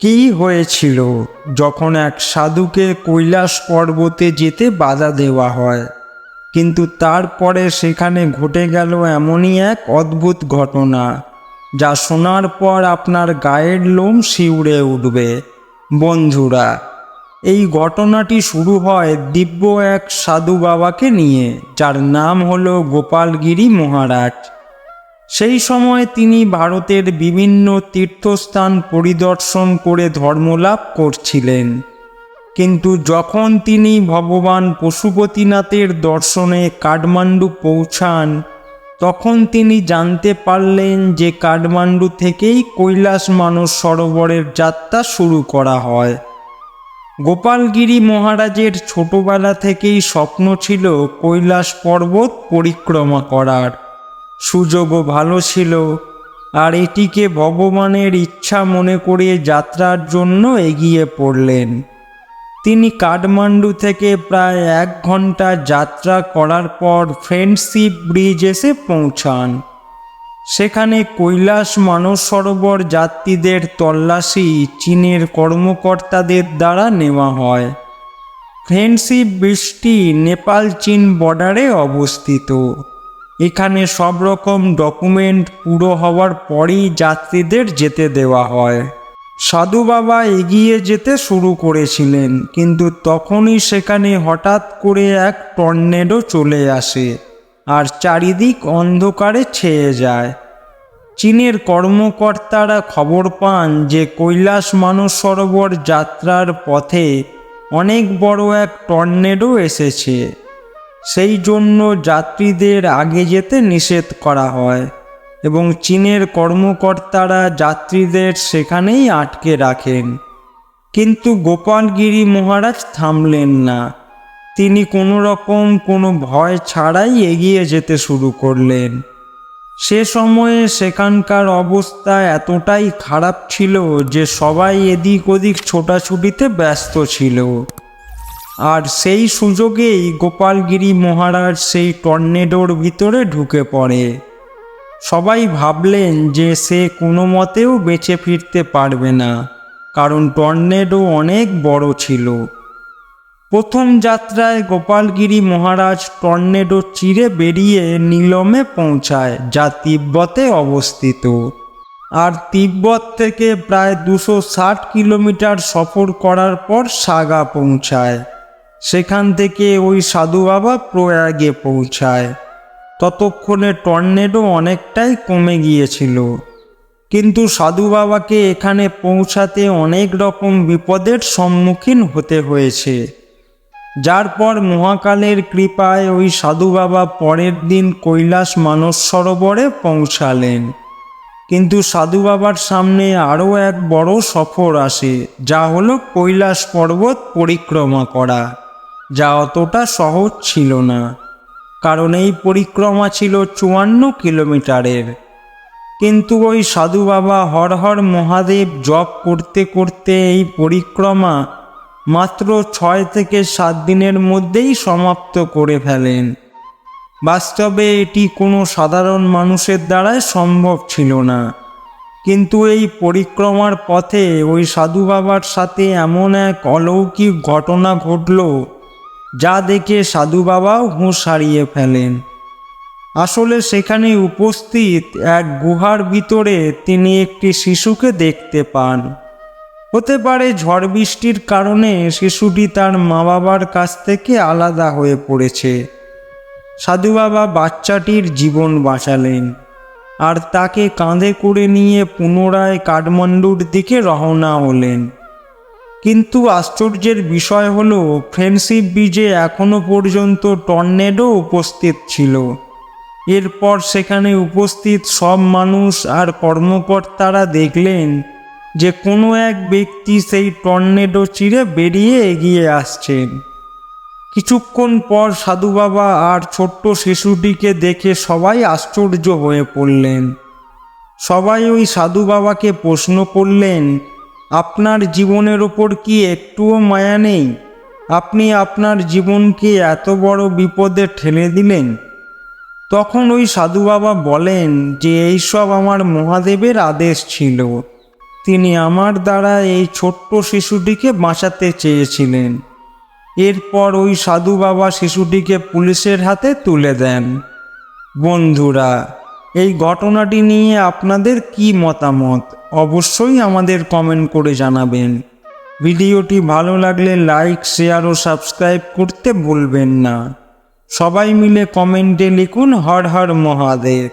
কি হয়েছিল যখন এক সাধুকে কৈলাস পর্বতে যেতে বাধা দেওয়া হয়? কিন্তু তারপরে সেখানে ঘটে গেল এমনই এক অদ্ভুত ঘটনা, যা শোনার পর আপনার গায়ের লোম শিউড়ে উঠবে। বন্ধুরা, এই ঘটনাটি শুরু হয় দিব্য এক সাধু বাবাকে নিয়ে, যার নাম হলো গোপালগিরি মহারাজ। সেই সময় তিনি ভারতের বিভিন্ন তীর্থস্থান পরিদর্শন করে ধর্মলাভ করছিলেন। কিন্তু যখন তিনি ভগবান পশুপতিনাথের দর্শনে কাঠমান্ডু পৌঁছান, তখন তিনি জানতে পারলেন যে কাঠমান্ডু থেকেই কৈলাস মানস সরোবরের যাত্রা শুরু করা হয়। গোপালগিরি মহারাজের ছোটবেলা থেকেই স্বপ্ন ছিল কৈলাস পর্বত পরিক্রমা করার। সুযোগও ভালো ছিল। আর এটিকে ভগবানের ইচ্ছা মনে করে যাত্রার জন্য এগিয়ে পড়লেন। তিনি কাঠমান্ডু থেকে প্রায় এক ঘণ্টা যাত্রা করার পর ফ্রেন্ডশিপ ব্রিজ এসে পৌঁছান। সেখানে কৈলাস মানস সরোবর যাত্রীদের তল্লাশি চীনের কর্মকর্তাদের দ্বারা নেওয়া হয়। ফ্রেন্ডশিপ ব্রিজটি নেপাল চীন বর্ডারে অবস্থিত। এখানে সব রকম ডকুমেন্ট পুরো হওয়ার পরেই যাত্রীদের যেতে দেওয়া হয়। সাধু বাবা এগিয়ে যেতে শুরু করেছিলেন, কিন্তু তখনই সেখানে হঠাৎ করে এক টর্নেডো চলে আসে আর চারিদিক অন্ধকারে ছেয়ে যায়। চীনের কর্মকর্তারা খবর পান যে কৈলাস মানস সরোবর যাত্রার পথে অনেক বড় এক টর্নেডো এসেছে। সেই জন্য যাত্রীদের আগে যেতে নিষেধ করা হয় এবং চীনের কর্মকর্তারা যাত্রীদের সেখানেই আটকে রাখেন। কিন্তু গোপালগিরি মহারাজ থামলেন না। তিনি কোনো রকম কোনো ভয় ছাড়াই এগিয়ে যেতে শুরু করলেন। সে সময়ে সেখানকার অবস্থা এতটাই খারাপ ছিল যে সবাই এদিক ওদিক ছোটাছুটিতে ব্যস্ত ছিল। আর সেই সুযোগেই গোপালগিরি মহারাজ সেই টর্নেডোর ভিতরে ঢুকে পড়ে। সবাই ভাবলেন যে সে কোনো মতেও বেঁচে ফিরতে পারবে না, কারণ টর্নেডো অনেক বড় ছিল। প্রথম যাত্রায় গোপালগিরি মহারাজ টর্নেডো চিরে বেরিয়ে নীলমে পৌঁছায়, যা তিব্বতে অবস্থিত। আর তিব্বত থেকে প্রায় দুশো ষাট কিলোমিটার সফর করার পর সাগা পৌঁছায়। সেখান থেকে ওই সাধু বাবা প্রয়াগে পৌঁছায়। ততক্ষণে টর্নেডো অনেকটাই কমে গিয়েছিল। কিন্তু সাধু বাবাকে এখানে পৌঁছাতে অনেক রকম বিপদের সম্মুখীন হতে হয়েছে। যার পর মহাকালের কৃপায় ওই সাধু বাবা পরের দিন কৈলাস মানস সরোবরে পৌঁছালেন। কিন্তু সাধু বাবার সামনে আরও এক বড় সফর আসে, যা হলো কৈলাস পর্বত পরিক্রমা করা। যা অতটা সহজ ছিল না, কারণ এই পরিক্রমা ছিল চুয়ান্ন কিলোমিটারের। কিন্তু ওই সাধু বাবা হর হর মহাদেব জপ করতে করতে এই পরিক্রমা মাত্র ছয় থেকে সাত দিনের মধ্যেই সমাপ্ত করে ফেলেন। বাস্তবে এটি কোনো সাধারণ মানুষের দ্বারাই সম্ভব ছিল না। কিন্তু এই পরিক্রমার পথে ওই সাধু বাবার সাথে এমন এক অলৌকিক ঘটনা ঘটল যা দেখে সাধু বাবাও হুঁশ হারিয়ে ফেলেন। আসলে সেখানে উপস্থিত এক গুহার ভিতরে তিনি একটি শিশুকে দেখতে পান। হতে পারে ঝড় বৃষ্টির কারণে শিশুটি তার মা বাবার কাছ থেকে আলাদা হয়ে পড়েছে। সাধু বাবা বাচ্চাটির জীবন বাঁচালেন আর তাকে কাঁধে করে নিয়ে পুনরায় কাঠমান্ডুর দিকে রওনা হলেন। কিন্তু আশ্চর্যের বিষয় হল, ফ্রেন্ডশিপ ব্রিজে এখনও পর্যন্ত টর্নেডো উপস্থিত ছিল। এরপর সেখানে উপস্থিত সব মানুষ আর কর্মকর্তারা দেখলেন যে কোনো এক ব্যক্তি সেই টর্নেডো চিরে বেরিয়ে এগিয়ে আসছেন। কিছুক্ষণ পর সাধু বাবা আর ছোট্ট শিশুটিকে দেখে সবাই আশ্চর্য হয়ে পড়লেন। সবাই ওই সাধু বাবাকে প্রশ্ন করলেন আপনার জীবনের ওপর কি একটুও মায়া নেই? আপনি আপনার জীবনকে এত বড় বিপদে ঠেলে দিলেন। তখন ওই সাধু বাবা বলেন যে এইসব আমার মহাদেবের আদেশ ছিল। তিনি আমার দ্বারা এই ছোট্ট শিশুটিকে বাঁচাতে চেয়েছিলেন। এরপর ওই সাধু বাবা শিশুটিকে পুলিশের হাতে তুলে দেন। বন্ধুরা, এই ঘটনাটি নিয়ে আপনাদের কি মতামত? অবশ্যই আমাদের কমেন্ট করে জানাবেন। ভিডিওটি ভালো লাগলে লাইক শেয়ার ও সাবস্ক্রাইব করতে ভুলবেন না। সবাই মিলে কমেন্টে লিখুন, হর হর মহাদেব।